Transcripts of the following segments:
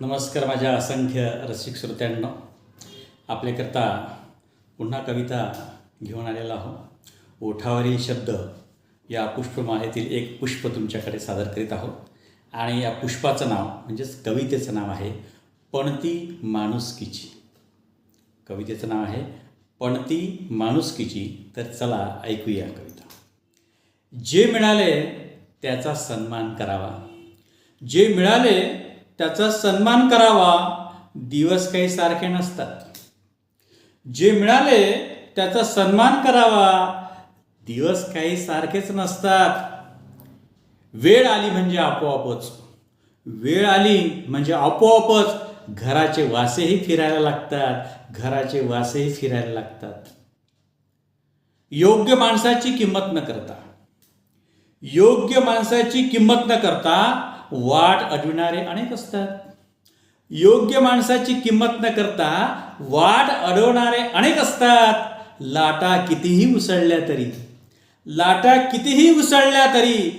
नमस्कार माझ्या असंख्य रसिक श्रोत्यांनो. आपल्याकरता पुन्हा कविता घेऊन आलेला आहो ओठावरील शब्द या पुष्पमालेतील एक पुष्प तुमच्याकडे सादर करीत आहोत. आणि या पुष्पाचं नाव म्हणजेच कवितेचं नाव आहे पणती माणुसकीची. कवितेचं नाव आहे पणती माणुसकीची. तर चला ऐकूया कविता. जे मिळाले त्याचा सन्मान करावा. जे मिळाले त्याचा सन्मान करावा. दिवस काही सारखे नसतात. जे मिळाले त्याचा सन्मान करावा. दिवस काही सारखेच नसतात. वेळ आली म्हणजे आपोआपच. वेळ आली म्हणजे आपोआपच घराचे वासेही फिरायला लागतात. घराचे वासेही फिरायला लागतात. योग्य माणसाची किंमत न करता. योग्य माणसाची किंमत न करता वाट अडविणारे अनेक असतात. योग्य माणसाची किंमत न करता वाट अडवणारे अनेक असतात. लाटा कितीही उसळल्या तरी लाटा कितीही उसळल्या तरी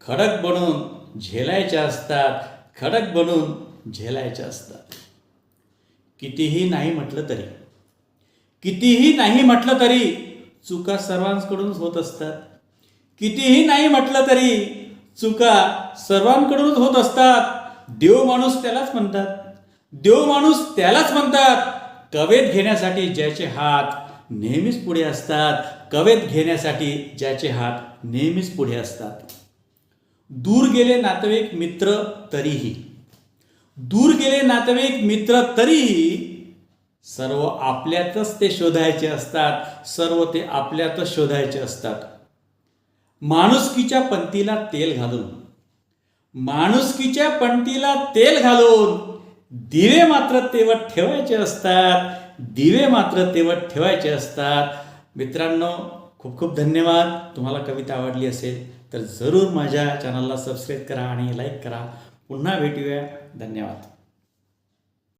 खडक बनून झेलायच्या असतात खडक बनून झेलायच्या असतात. कितीही नाही म्हटलं तरी कितीही नाही म्हटलं तरी चुका सर्वांकडूनच होत असतात. कितीही नाही म्हटलं तरी चुका सर्वांकडूनच होत असतात. देव माणूस त्यालाच म्हणतात. देव माणूस त्यालाच म्हणतात. कवेत घेण्यासाठी ज्याचे हात नेहमीच पुढे असतात कवेत घेण्यासाठी ज्याचे हात नेहमीच पुढे असतात. दूर गेले नातेवाईक मित्र तरीही. दूर गेले नातेवाईक मित्र तरीही सर्व आपल्यातच ते शोधायचे असतात सर्व ते आपल्यातच शोधायचे असतात. माणुसकीच्या पंतीला तेल घालून माणुसकीच्या पंतीला तेल घालून दिवे मात्र तेवत ठेवायचे असतात दिवे मात्र तेवत ठेवायचे असतात. मित्रांनो खूप खूप धन्यवाद. तुम्हाला कविता आवडली असेल तर जरूर माझ्या चॅनलला सबस्क्राईब करा आणि लाईक करा. पुन्हा भेटूया. धन्यवाद.